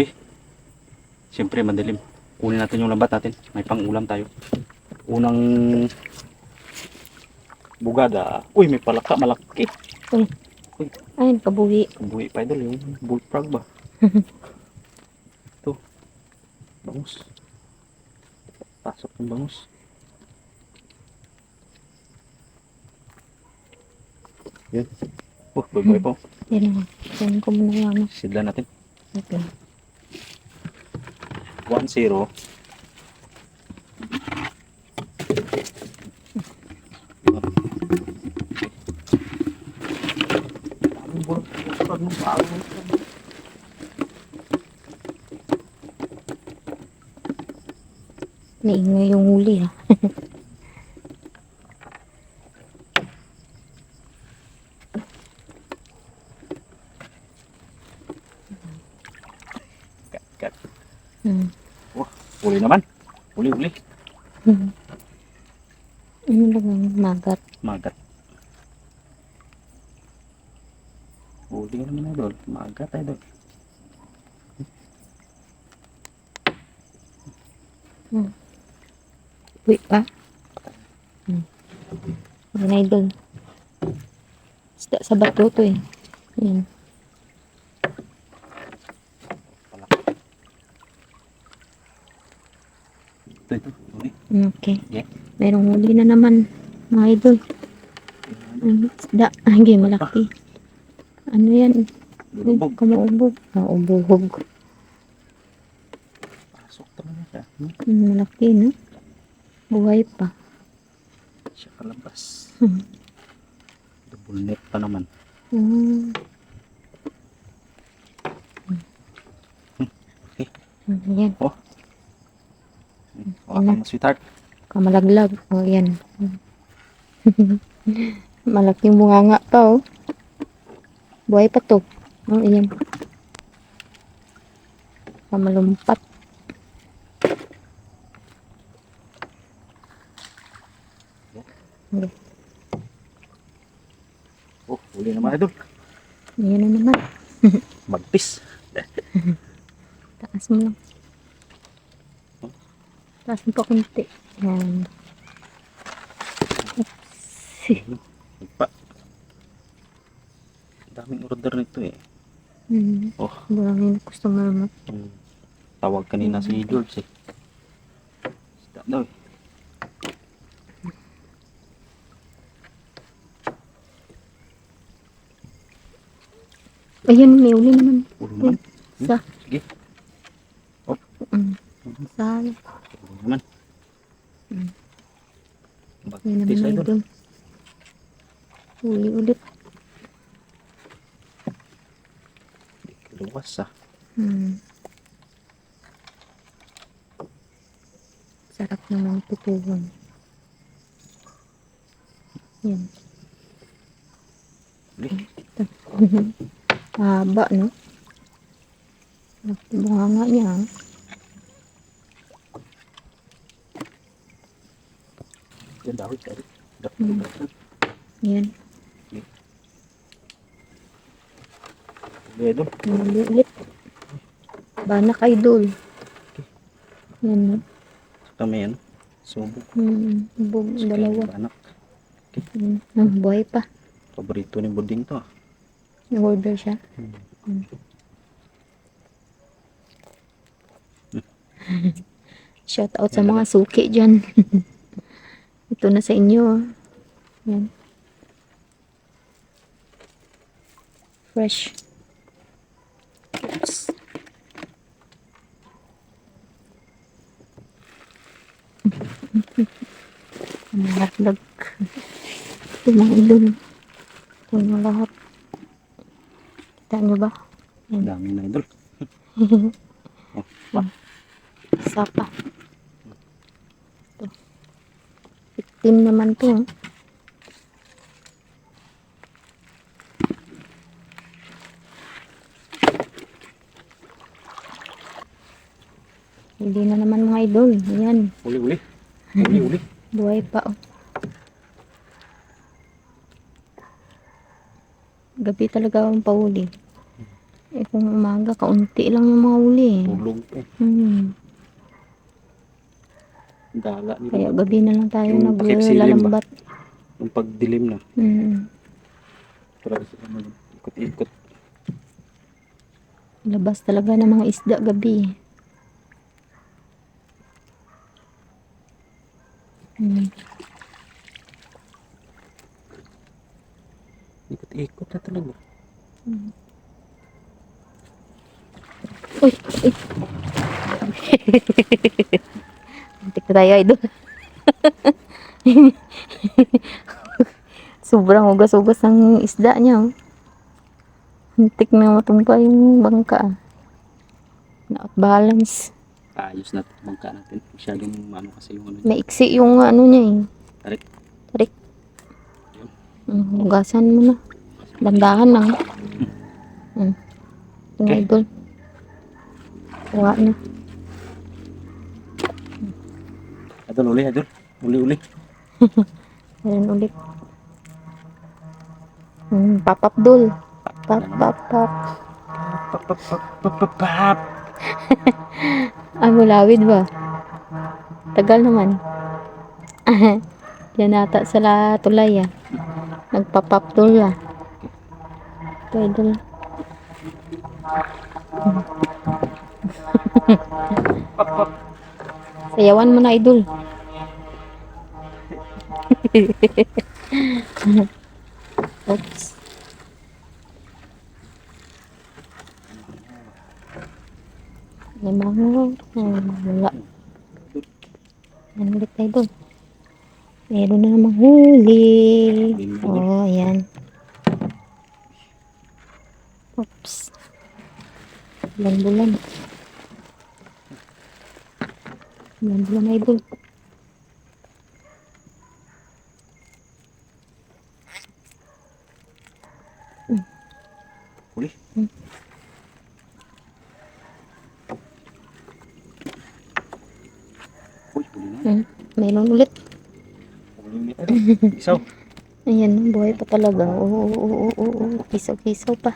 Gabi. Siyempre, madilim. Kunin natin yung lambat natin. May pang-ulam tayo. Unang bugada. Uy, may palaka, malaki. Ayun, kabuhi. Buhi pa idol, yung bullfrog ba? Ito. Bangus. Pasok ng bangus. Yan. Oh, boy po. Yan na. Yan ko muna yung ano. Sidla natin. Okay. 1-0. Ang bullfrog ng bago. Naingay yung huli ah. Kat, kat. Hmm. Uli naman. Uli, uli. Hmm. Ano lang ang magat? Magat. Uli naman idol. Magat idol. Uy pa? Hmm. Yan idol. Isda sa bato to eh. Yan. Uli. Okay. Merong huli na naman. Mga idol. Ang isda. Ay, malaki. Ano yan? Uy, Lubog. kamaubog. Ah, ubuhog. Pasok talaga siya. Hmm? Hmm, malaki, no? Buhay pa. Siya kalabas. Hmm. Double net pa naman. Hmm. Okay. Hmm, Yan. Hawakan mo sweetheart. Kamalaglag. O, yan. Malaking bunganga pa, oh. Buhay pa to. Oh, yan. Kamalumpat. Okay. Oh, uli naman idol. Yan na naman. Magpis. Taas mo lang. Taas mo pa kunti. Yan. Oops. Pa. Daming order nito eh. Hmm. Oh, Maraming customer mo. yung tawag kanina si George eh. Isda daw eh. Ayun, may uli naman. Uli naman. Sa. Sige. Mm. Sa. Uli naman. Mm. Yan Magpis naman idol. Uli ulit. Luwas ah. Hmm. Sarap naman tutuwan. Yan. Haba, no? Bunganga niya. ah. Yan Mm. dawit. Yan. Uli idol. Ulit. Banak idol. Yan. may ano. Subok. Hmm. Bug, dalawa. Anak. Hmm. Ah, buhay pa. Paborito ni Buding to ah. Nag-order siya. Hmm. Shout out sa mga suki dyan. Ito na sa inyo. ah. Yan. Fresh. Mga vlog. Ito mga ilon. Ito na lahat. Kita nyo ba? Ang dami na idol. Oh. Isa pa. Ito. 15 naman to. ah. Hindi na naman mga idol. Ayan. Uli uli. Uli uli. Buhay pa. Oh. Gabi talaga ang pauli. Eh, kung umaga, kaunti lang yung mga uli eh. Tulog eh. Hmm. Dala nila. Kaya gabi na lang tayo Yung naglalambat. Yung pagdilim na. Hmm. Pero ano, ikot-ikot. Labas talaga ng mga isda gabi. Hmm. Ikot-ikot na talaga. Uy! Uy! Antik na tayo, idol. Sobrang ugas-ugas ng isda niya. oh. Antik na matumpa yung bangka. Not balance. Ayos na bangka natin. Masyadong ano kasi yung ano. Maiksi yung ano niya eh. Tarik. Tarik. Mm, hugasan mo na. Dandahan lang. Mm. Ito Okay. idol. Kuha na. Idol, uli, idol. Uli, uli. Meron ulit. Mm, papap dul. Pap, pap, pap. Pap, pap, pap, pap, pap, Ay, mulawid ba? Tagal naman. Yan ata sa la tulay ah. Nagpapap dul ah. Ito, idol. Sayawan mo na, idol. Oops. Hmm, wala. Yan ulit tayo doon. Meron na namang huli. Oh, ayan. Oops. Bulan-bulan. Bulan-bulan idol. Uli. Hmm. Uy, uli na. Hmm. Meron ulit. Uli ulit. idol. Isaw. Ayan, buhay pa talaga. Oo, oo, oo, oo, oo. Pa.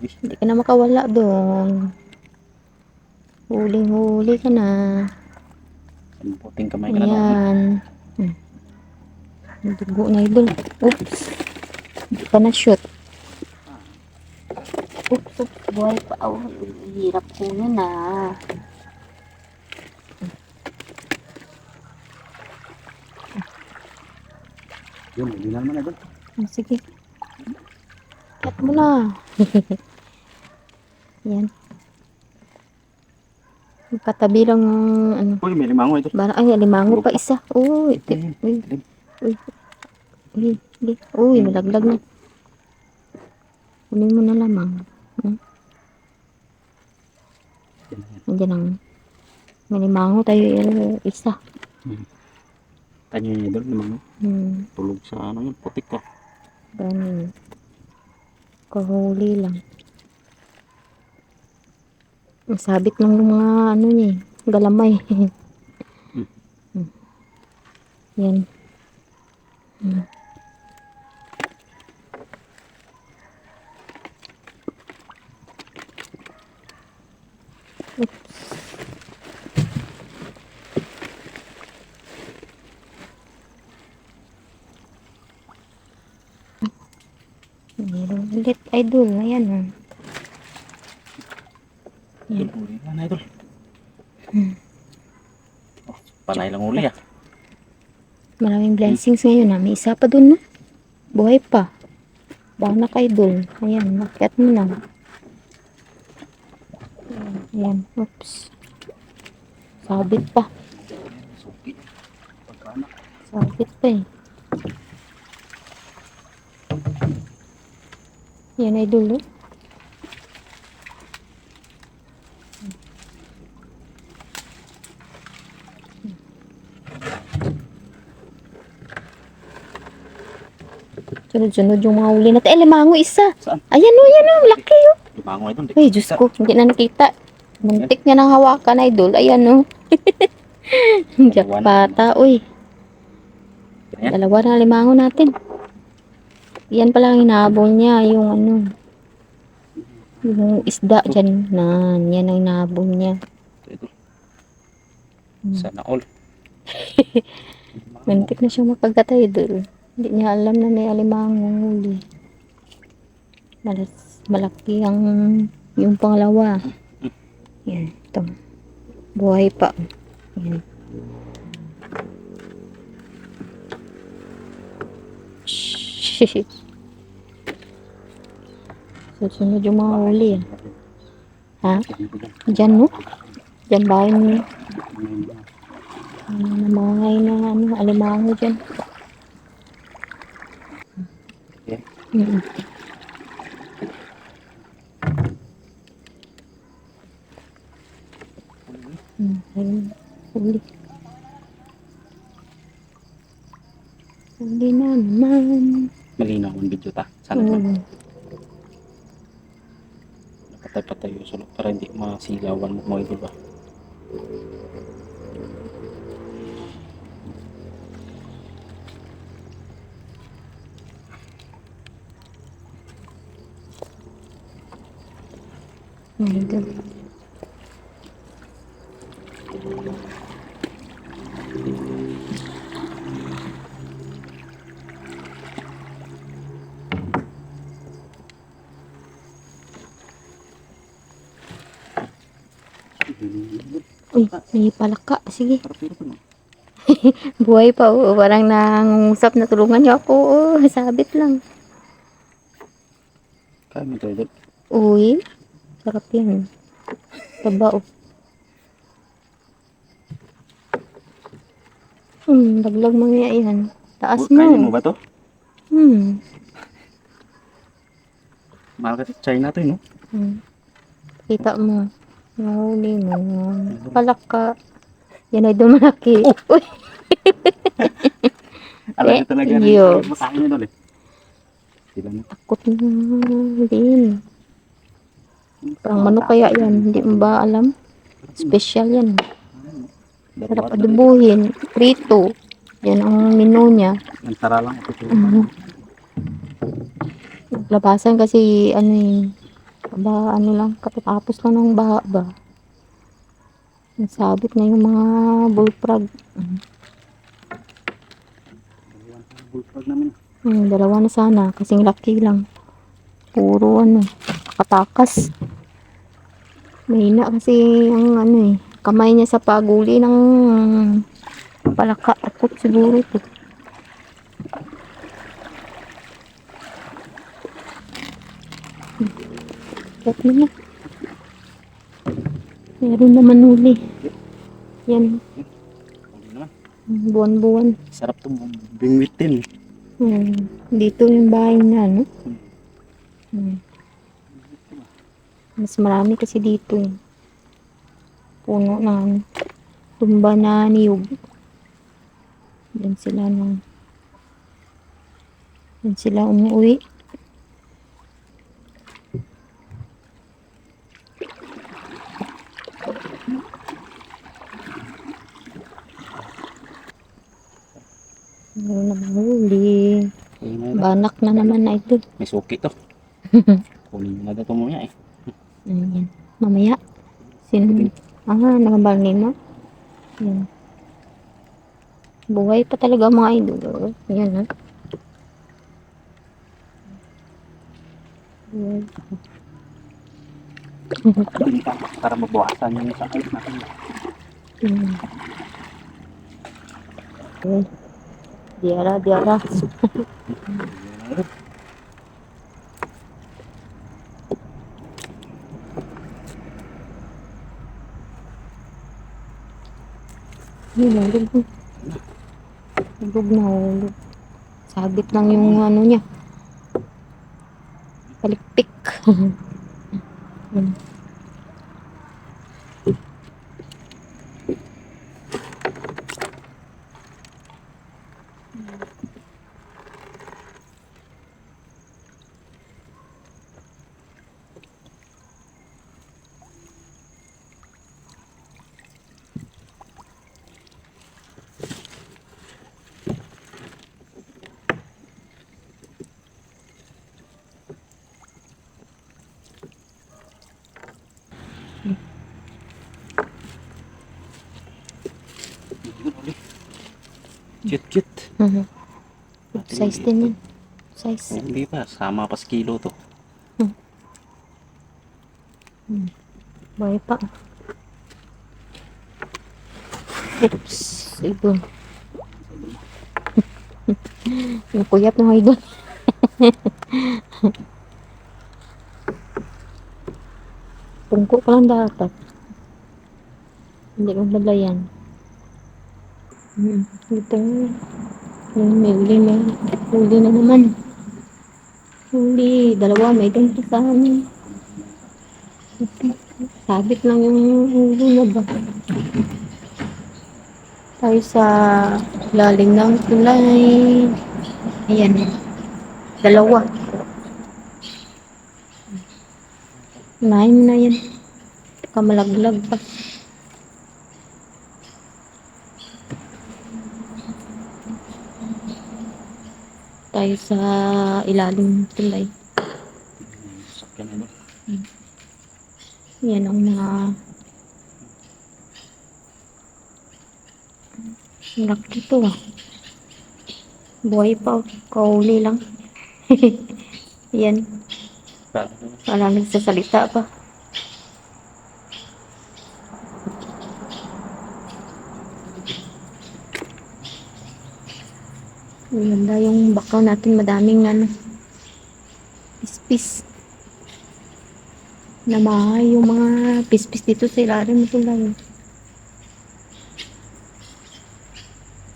Hindi ka na makawala doon. Huling-huli ka na. Ang puting kamay ka na. Ayan. Hmm. Dugo na idol. Oops. Hindi pa na shoot. Oops, oops. Buhay pa. Oh, hirap ko na. Yun, uli na naman idol. Oh, sige. Cut mo na. Yan. Katabi lang ng ano. Uy, may limango idol. Bara, ay, limango pa isa. Uy, Ito, uy, dilim. uy. Uy, uy, uy, malaglag na. Kunin mo na lamang. Hmm? Yan, yan. Nandiyan ang may limango tayo eh, isa. Tanyo yun idol, limango. Hmm, Tulog sa ano yun, putik ka. ganun. Kahuli lang. Ang sabit ng mga ano niya eh, galamay. Hmm. Yan. Hmm. Meron ulit. Idol, ayan oh. Idol, uli na na idol. Oh, panay lang uli ah. Maraming blessings ngayon ah. May isa pa dun na. Buhay pa. Baka ka idol. Ayan, nakyat mo na. Ayan, oops. Sabit pa. Sabit pa eh. Yan idol oh. Sunod-sunod yung mga huli natin. Eh, limango isa. Saan? Ayan o, ayan o. Laki o. Limango idol. di- Ay, Diyos ko. Hindi na nakita. Muntik niya nang hawakan, idol. Ayan o. Jakpata, uy. Ayan. Dalawa na limango natin. Yan pala ang hinahabol niya, yung ano. Yung isda dyan na yan ang nabong niya. Hmm. Sana all. Muntik na siya mapagkatay doon. Hindi niya alam na may alimangong huli. Malas, malaki ang yung pangalawa. Yan, ito. Buhay pa. Yan. Shhh. Susunod yung mga huli. ah. Ha? Diyan, no? Diyan bahay niyo. Ano, namangay na ano, alimango dyan. Okay. Mm. Mm, ayun. Huli. Huli na naman. Malinaw ang video ta. Sana. Mm. Para hindi masilawan mo mga diba? Uy, may palaka. Sige. Buhay pa, oo. Parang nangungusap na tulungan niyo ako. Oo, sabit lang. Kaya mo tayo. Uy, sarap yan. Taba, oh. Hmm, daglag mga yan. Taas Kainin mo mo. ba to? Hmm. Mahal kasi China to eh, no? hmm. Kita mo. Nahuli mo. Palaka. Yan ay dumalaki. Uy, Alam niyo talaga na yo. yung niyo doon eh. Sila na. takot na din. Parang manok kaya yan. Hindi mo ba alam? Special yan. Sarap adubuhin. Prito. Yan ang menu niya. Ang tara lang. Mhm. Labasan kasi ano eh. Ba, ano lang, katatapos lang ng baha ba. Nasabit na yung mga bullfrog. Bullfrog namin. Hmm, dalawa na sana, kasing laki lang. Puro ano, katakas. Mahina kasi ang ano eh, kamay niya sa paguli ng palaka. Takot siguro to. Kat na. Meron naman huli. Yan, buwan-buwan. Sarap to bingwitin. Hmm. Dito yung bahay na, no? Hmm. Mas marami kasi dito eh. Puno na ano, tumba na niyog. Yan sila na. Yan sila umuwi. Meron na mahuli. Ayun na yun. Banak na naman na ito. May suki to. Kunin mo na ito muna eh. Ayan. Mamaya. Sino? Ah, nakabalin mo. Yan. Buhay pa talaga mga idol. oh. Yan ha. Pinta para mabawasan yung sakit natin. Hmm. Okay. Diara, diara. Yun, mo. Hulog na, hulog. Sabit lang yung ano niya. Palikpik. Yun. Cute, cute. Mhm. Size din yan. Size. hindi pa, sama pa sa kilo to. Buhay pa. Oops. Ibon. Yung kuyat ng idol. Tungko pa lang dapat. Hindi ko balayan. Hmm. Ito. Yung may uli may uli na naman. Uli. Dalawa may ganito sa amin. Sabit lang yung ulo na ba? Tayo sa lalim ng tulay. Ayan. Dalawa. Mo na yan. Kamalaglag pa. Tayo sa ilalim ng tulay. Sakyan doon. Yan ang mga laki to ah. Buhay pa. oh. Kauli lang. Yan. Parang nagsasalita pa. Ganda yung bakaw natin. Madaming ano. Pispis. Namahay yung mga pispis dito sa ilalim ng tulay.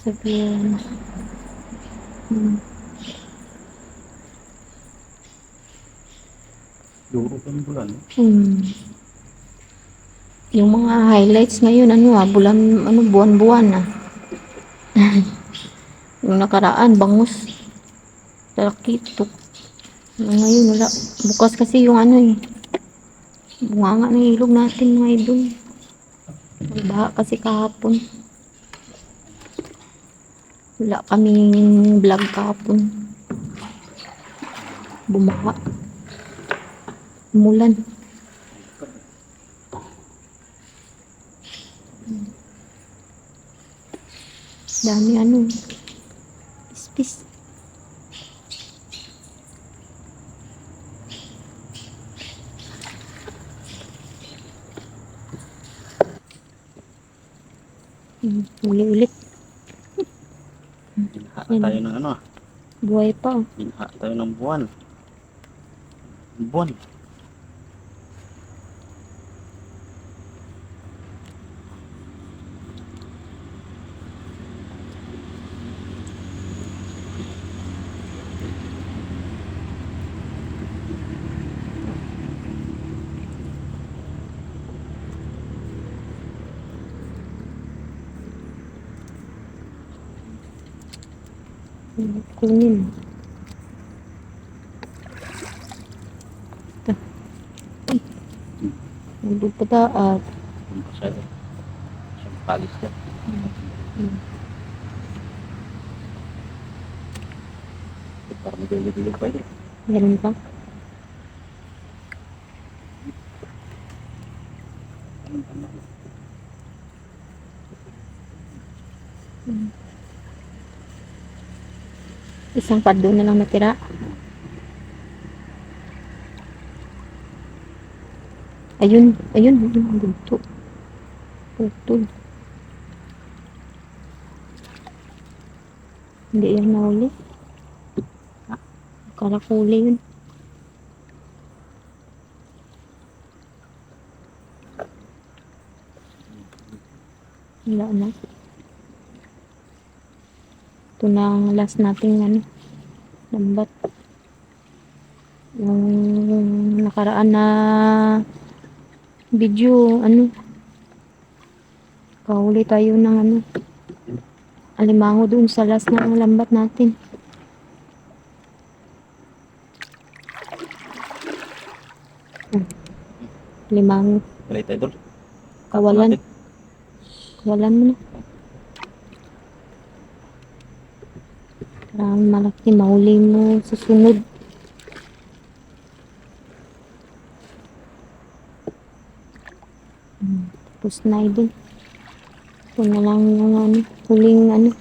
Sabihan. Hmm. Duro pa bulan. Hmm. Yung mga highlights ngayon, ano ah, bulan, ano, buwan-buwan ah. yung nakaraan, bangus. Talakito. Ngayon, wala. Bukas kasi yung ano eh. Bunga nga ng ilog natin mga idol. Baha kasi kahapon. Wala kaming vlog kahapon. Bumaha. Umulan. Dami ano. Pispis. Hmm, Uli ulit. Binha Yan. tayo ng ano ah. Buhay pa. oh. Binha tayo ng buwan. Buwan. Hmm, Kunin. Ito. Ay. Nandun pa. Ano pa siya? Siyang palis. Hmm. Parang magulog-ulog pa yun. Meron pa? Isang pado na lang natira. Ayun, ayun, ayun, dito. Putol. Hindi yan nahuli. Akala ko huli yun. Wala na. Ito na ang last nating ano, lambat. Yung nakaraan na video, ano, kahuli tayo ng ano, alimango dun sa last na lambat natin. Hmm. Idol. Kawalan. Kawalan mo na. para malaki mahuli mo susunod hmm, tapos na din ito na lang yung ano, huling ano.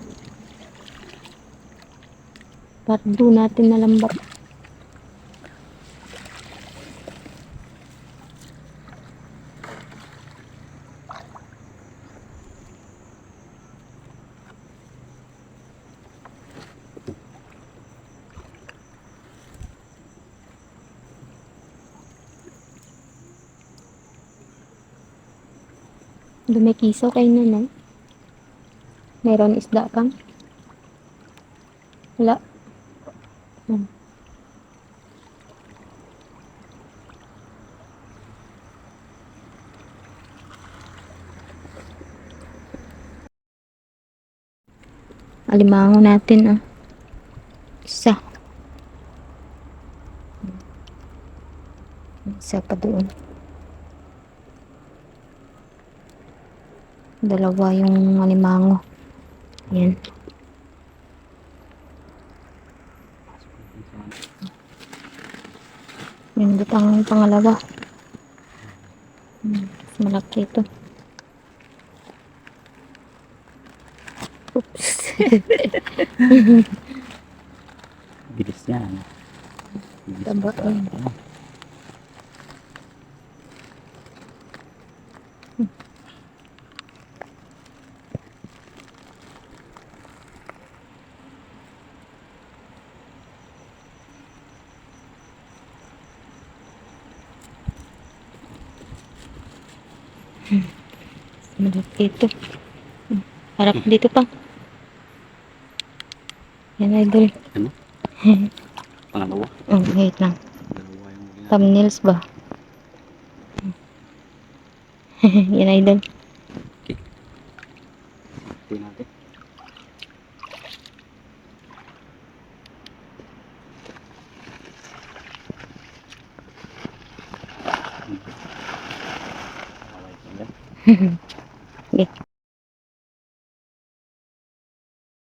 Pardo natin na lambat Dumikiso kayo na, no? Meron isda kang? Wala. Hmm. Alimango natin, ah. Isa. Isa pa doon. Dalawa yung alimango. Yan. Nindot ang pangalawa. Hmm, mas malaki ito. Oops. Bilis niya. Bilis Taba. Eh. Ano? Malaki ito. Hmm, Harap dito pa. Yan idol. Ano? Pangalawa. Oh, wait lang. Thumbnails ba? Yan idol.